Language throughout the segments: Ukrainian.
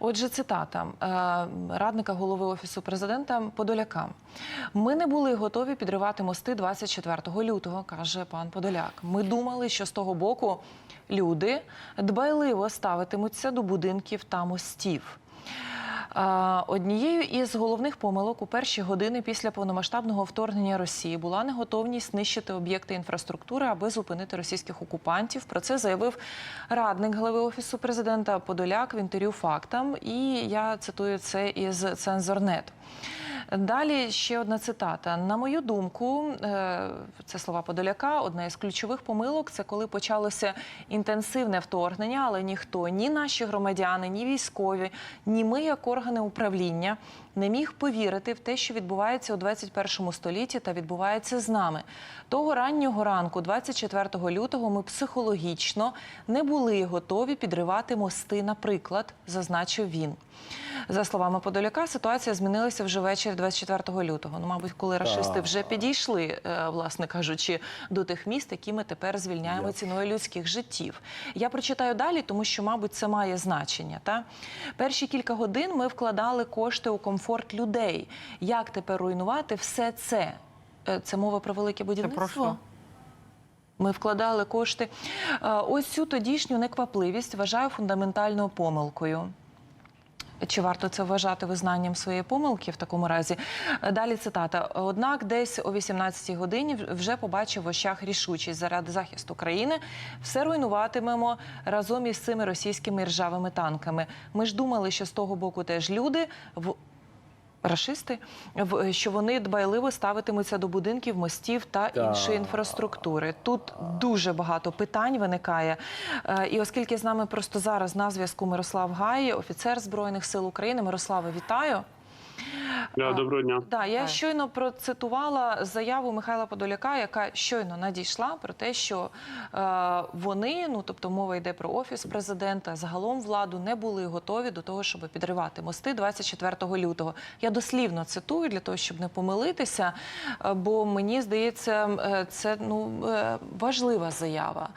Отже, цитата е, радника голови офісу президента Подоляка. Ми не були готові підривати мости 24 лютого, каже пан Подоляк. Ми думали, що з того боку люди дбайливо ставитимуться до будинків та мостів. Однією із головних помилок у перші години після повномасштабного вторгнення Росії була неготовність знищити об'єкти інфраструктури, аби зупинити російських окупантів. Про це заявив радник голови офісу президента Подоляк в інтерв'ю фактам. І я цитую це із Цензорнет. Далі ще одна цитата. На мою думку, е, це слова Подоляка. Одна із ключових помилок це коли почалося інтенсивне вторгнення, але ніхто, ні наші громадяни, ні військові, ні ми, як органи управління, не міг повірити в те, що відбувається у 21 столітті та відбувається з нами. Того раннього ранку, 24 лютого, ми психологічно не були готові підривати мости, наприклад, зазначив він. За словами Подоляка, ситуація змінилася вже ввечері 24 лютого. Ну, мабуть, коли рашисти вже підійшли, е, власне кажучи, до тих міст, які ми тепер звільняємо ціною людських життів. Я прочитаю далі, тому що, мабуть, це має значення. Та перші кілька годин ми вкладали кошти у комфорт людей. Як тепер руйнувати все це? Е, Це мова про велике будівництво. Ми вкладали кошти. Е, Ось цю тодішню неквапливість вважаю фундаментальною помилкою. Чи варто це вважати визнанням своєї помилки в такому разі? Далі цитата. Однак, десь о 18-й годині вже побачив в очах рішучість заради захисту країни. Все руйнуватимемо разом із цими російськими ржавими танками. Ми ж думали, що з того боку теж люди в рашисти, в- що вони дбайливо ставитимуться до будинків, мостів та іншої інфраструктури. Тут дуже багато питань виникає. Е, І оскільки з нами просто зараз на зв'язку Мирослав Гай, офіцер Збройних сил України. Мирославе, вітаю. Да, доброго дня. Да, я Так. щойно процитувала заяву Михайла Подоляка, яка щойно надійшла про те, що е, вони, ну тобто мова йде про офіс президента, загалом владу не були готові до того, щоб підривати мости 24 лютого. Я дослівно цитую для того, щоб не помилитися, е, бо мені здається, е, це ну е, важлива заява.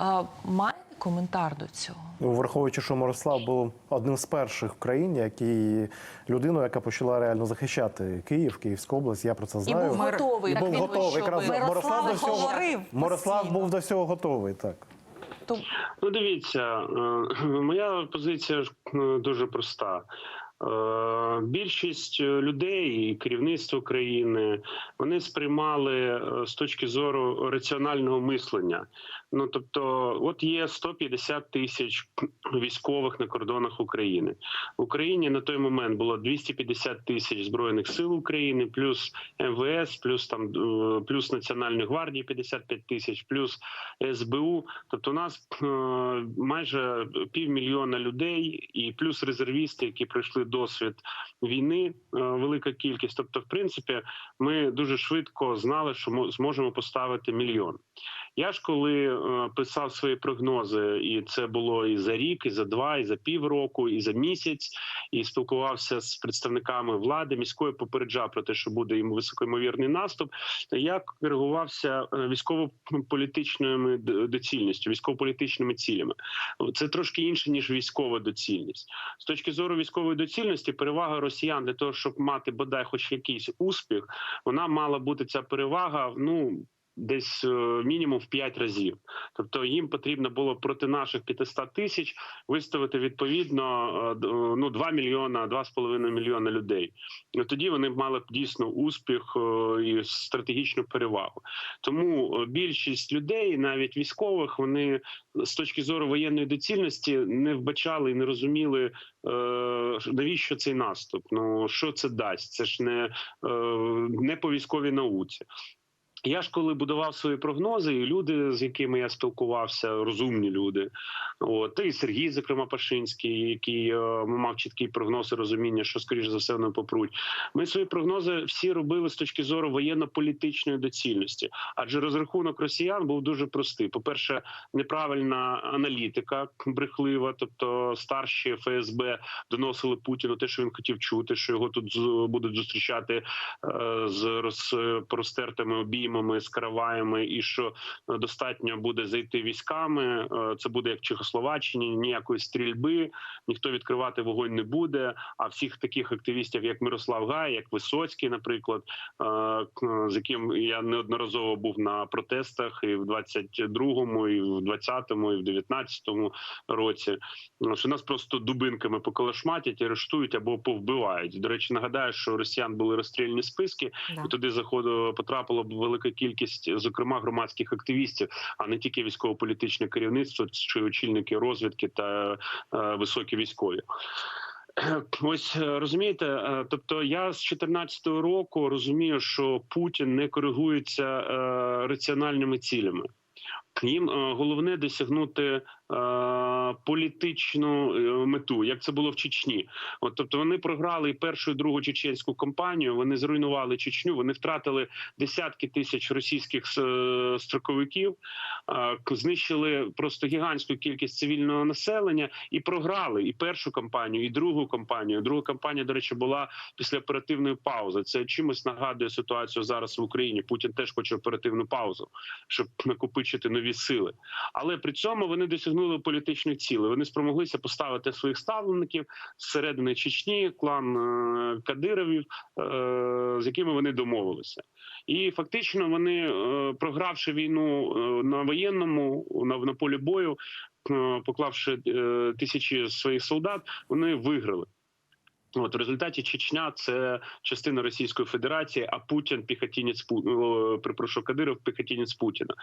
Е, Має коментар до цього? Ну, Враховуючи, що Мирослав був одним з перших в країні, який людину, яка почала реально захищати Київ, Київську область. Я про це І знаю. був готовий. І був так, готовий. Якраз Мирослав Мирослав до цього говорив Мирослав постійно. був до цього готовий. Так То- Ну, дивіться, е, моя позиція ж е, дуже проста. Е, Більшість людей і керівництво країни вони сприймали е, з точки зору раціонального мислення. Ну тобто, от є 150 тисяч військових на кордонах України. В Україні на той момент було 250 тисяч збройних сил України, плюс МВС, плюс там е, плюс Національної гвардії 55 тисяч, плюс СБУ. Тобто, у нас е, майже півмільйона людей, і плюс резервісти, які пройшли досвід війни, е, велика кількість. Тобто, в принципі, ми дуже швидко знали, що ми зможемо поставити мільйон. Я ж коли е, писав свої прогнози, і це було і за рік, і за два, і за півроку, і за місяць, і спілкувався з представниками влади міської, попереджав про те, що буде йому високоймовірний наступ. Я коригувався е, військово-політичною доцільністю, військово-політичними цілями. Це трошки інше ніж військова доцільність. З точки зору військової доцільності, перевага росіян для того, щоб мати бодай хоч якийсь успіх, вона мала бути ця перевага. Ну десь е, мінімум в 5 разів. Тобто їм потрібно було проти наших 500 тисяч виставити відповідно е, е, ну 2 мільйона, 2,5 мільйона людей. Тоді вони мали б дійсно успіх і стратегічну перевагу. Тому більшість людей, навіть військових, вони з точки зору воєнної доцільності не вбачали і не розуміли, навіщо цей наступ. Ну що це дасть? Це ж не, не по військовій науці. Я ж коли будував свої прогнози, і люди, з якими я спілкувався, розумні люди, от та і Сергій, зокрема Пашинський, який е, мав чіткий прогноз і розуміння, що скоріш за все вони попруть. Ми свої прогнози всі робили з точки зору воєнно-політичної доцільності, адже розрахунок росіян був дуже простий. По перше, неправильна аналітика брехлива, тобто старші ФСБ доносили Путіну те, що він хотів чути, що його тут будуть зустрічати е, з розпростертими обіймами підіймами, з караваями, і що е, достатньо буде зайти військами. Е, Це буде як в Чехословаччині, ніякої стрільби, ніхто відкривати вогонь не буде. А всіх таких активістів, як Мирослав Гай, як Висоцький, наприклад, е, з яким я неодноразово був на протестах і в 22-му, і в 20-му, і в 19-му році. Що нас просто дубинками поколошматять, арештують або повбивають. До речі, нагадаю, що росіян були розстрільні списки, Да. і туди заходило потрапило б велика кількість, зокрема громадських активістів, а не тільки військово-політичне керівництво чи очільники розвідки та е, високі військові. Ось е, розумієте, е, тобто я з 14-го року розумію, що Путін не коригується раціональними цілями. Їм головне досягнути політичну е, мету, як це було в Чечні. От тобто вони програли і першу і другу чеченську кампанію. Вони зруйнували Чечню. Вони втратили десятки тисяч російських е, строковиків, е, знищили просто гігантську кількість цивільного населення і програли і першу кампанію, і другу кампанію. Друга кампанія, до речі, була після оперативної паузи. Це чимось нагадує ситуацію зараз в Україні. Путін теж хоче оперативну паузу, щоб накопичити нові сили. Але при цьому вони досягнули політичних цілей. Вони спромоглися поставити своїх ставленників зсередини Чечні, клан е, Кадировів, е, з якими вони домовилися. І фактично вони, е, програвши війну на воєнному на, полі бою, поклавши тисячі своїх солдат, вони виграли. От в результаті Чечня це частина Російської Федерації, а Путін піхотінець перепрошую, Кадиров піхотінець Путіна.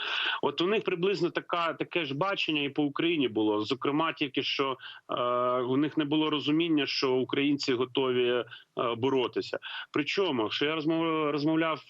От у них приблизно така таке ж бачення і по Україні було. Зокрема, тільки що е, у них не було розуміння, що українці готові е, боротися. Причому, що я розмов, розмовляв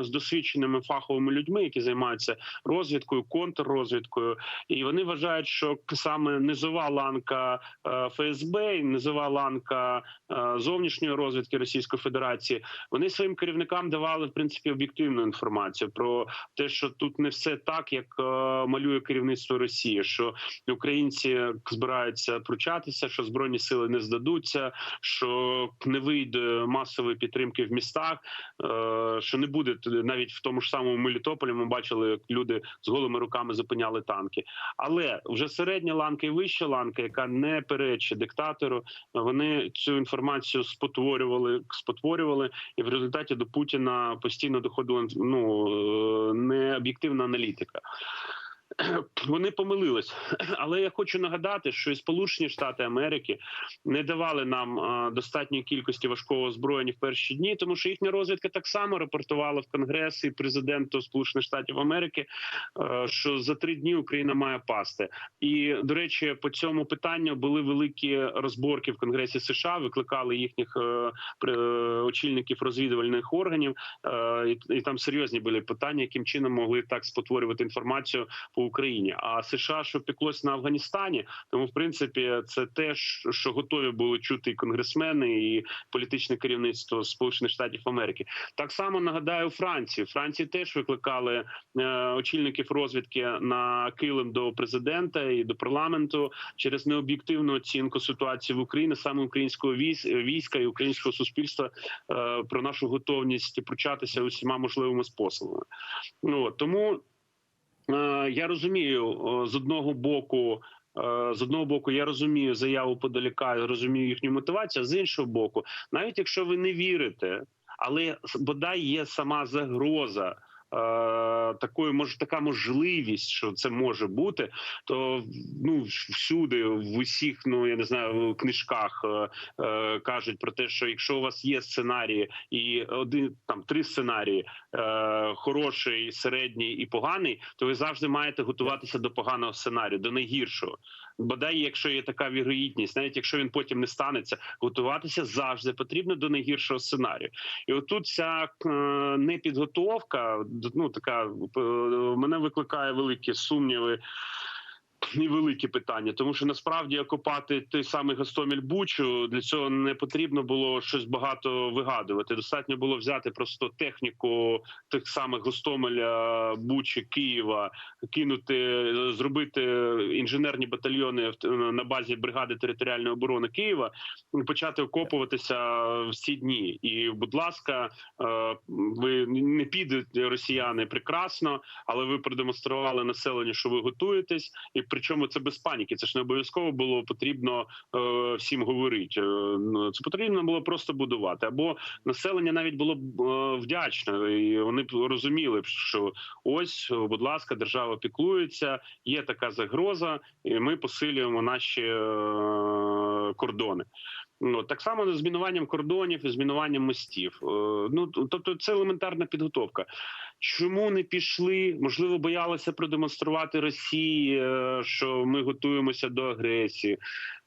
з досвідченими фаховими людьми, які займаються розвідкою, контррозвідкою, і вони вважають, що саме низова ланка е, ФСБ, низова ланка е, зовнішньої розвідки Російської Федерації, вони своїм керівникам давали в принципі об'єктивну інформацію про те, що тут не все так, як е, малює керівництво Росії, що українці збираються пручатися, що збройні сили не здадуться, що не вийде масової підтримки в містах, е, що не буде навіть в тому ж самому Мелітополі. Ми бачили, як люди з голими руками зупиняли танки. Але вже середня ланка і вища ланка, яка не перечить диктатору, вони цю інформацію спотворювали, спотворювали, і в результаті до Путіна постійно доходила ну е, необ'єктивна аналітика. Вони помилились, але я хочу нагадати, що і Сполучені Штати Америки не давали нам достатньої кількості важкого озброєння в перші дні, тому що їхня розвідка так само рапортувала в Конгрес і президенту Сполучених Штатів Америки, е, що за три дні Україна має пасти. І до речі, по цьому питанню були великі розборки в Конгресі США. Викликали їхніх е, е, очільників розвідувальних органів, і там серйозні були питання, яким чином могли так спотворювати інформацію по Україні. А США, що піклось на Афганістані, тому в принципі це те, що готові були чути і конгресмени, і політичне керівництво Сполучених Штатів Америки. Так само нагадаю Францію. Франції теж викликали е, очільників розвідки на килим до президента і до парламенту через необ'єктивну оцінку ситуації в Україні, саме українського військ, війська і українського суспільства е, про нашу готовність пручатися усіма можливими способами. Ну тому я розумію е, з одного боку. е, З одного боку, я розумію заяву подаліка, розумію їхню мотивацію. З іншого боку, навіть якщо ви не вірите, але бодай є сама загроза. Е, Такої може така можливість, що це може бути, то ну всюди, в усіх, ну я не знаю, в книжках е, е, кажуть про те, що якщо у вас є сценарії, і один там три сценарії е, хороший, середній і поганий, то ви завжди маєте готуватися до поганого сценарію, до найгіршого. Бодай, якщо є така вірогідність, навіть якщо він потім не станеться, готуватися завжди потрібно до найгіршого сценарію. І отут ця е, непідготовка, ну така е, мене викликає великі сумніви. І великі питання, тому що насправді окупати той самий Гостомель Бучу для цього не потрібно було щось багато вигадувати. Достатньо було взяти просто техніку тих самих Гостомеля, Бучі, Києва, кинути, зробити інженерні батальйони на базі бригади територіальної оборони Києва, і почати окопуватися в ці дні. І, будь ласка, е, ви не підете росіяни прекрасно, але ви продемонстрували населенню, що ви готуєтесь, і причому це без паніки. Це ж не обов'язково було потрібно е, всім говорити. Е, ну, Це потрібно було просто будувати. Або населення навіть було б е, вдячне, і вони б розуміли, що ось, будь ласка, держава піклується, є така загроза, і ми посилюємо наші е, кордони. Ну так само з змінуванням кордонів і змінуванням мостів. Е, Ну тобто, це елементарна підготовка. Чому не пішли? Можливо, боялися продемонструвати Росії, е, що ми готуємося до агресії.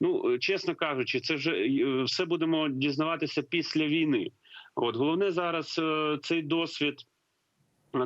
Ну е, чесно кажучи, це вже все будемо дізнаватися після війни. От головне зараз цей досвід.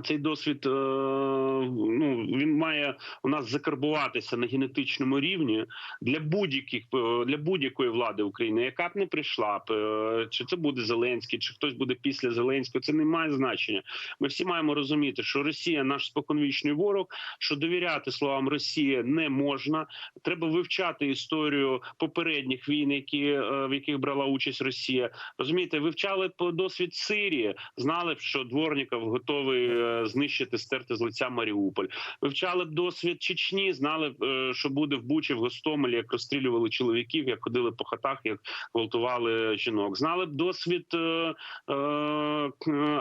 Цей досвід е, ну він має у нас закарбуватися на генетичному рівні для будь-яких е, для будь-якої влади України, яка б не прийшла б, е, чи це буде Зеленський, чи хтось буде після Зеленського. Це не має значення. Ми всі маємо розуміти, що Росія наш споконвічний ворог, що довіряти словам Росії не можна. Треба вивчати історію попередніх війн, які в яких брала участь Росія. Розумієте, вивчали б досвід Сирії, знали б, що Дворніков готовий знищити, стерти з лиця Маріуполь. Вивчали б досвід Чечні, знали б, е, що буде в Бучі, в Гостомелі, як розстрілювали чоловіків, як ходили по хатах, як гвалтували жінок. Знали б досвід е, е,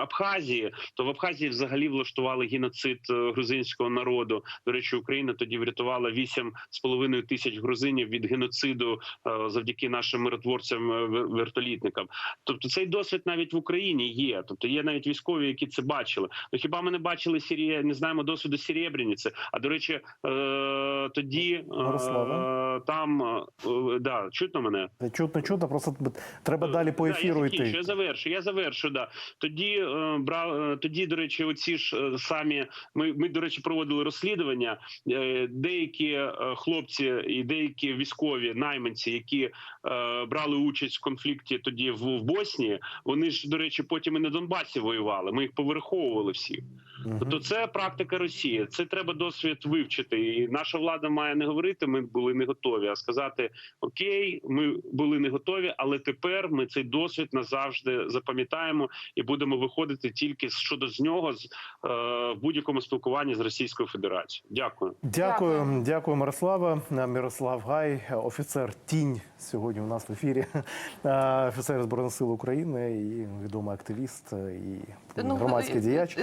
Абхазії. То в Абхазії взагалі влаштували геноцид е, грузинського народу. До речі, Україна тоді врятувала 8,5 тисяч грузинів від геноциду е, завдяки нашим миротворцям е, вертолітникам. Тобто цей досвід навіть в Україні є. Тобто є навіть військові, які це бачили. Хіба ми не бачили Сірія, не знаємо досвіду Серебряниці? А до речі, е, тоді е, там е, да чутно мене. Чутно, чутно, просто треба далі по Да, ефіру я закінчу, йти. Я завершу, я завершу. Да тоді е, брав е, тоді. До речі, оці ж е, самі ми, ми до речі проводили розслідування. Е, деякі е, хлопці і деякі військові найманці, які е, брали участь в конфлікті тоді в, в Боснії. Вони ж до речі, потім і на Донбасі воювали. Ми їх поверховували всіх. Мгм. Тобто це практика Росії. Це треба досвід вивчити. І наша влада має не говорити. Ми були не готові, а сказати: Окей, ми були не готові, але тепер ми цей досвід назавжди запам'ятаємо і будемо виходити тільки щодо з нього з е, в будь-якому спілкуванні з Російською Федерацією. Дякую. Дякую, Дякую. Мирослава. Мирослав Гай, офіцер Тінь сьогодні у нас в ефірі. Е, Офіцер Збройних сил України і відомий активіст, і Ну, громадський діяч.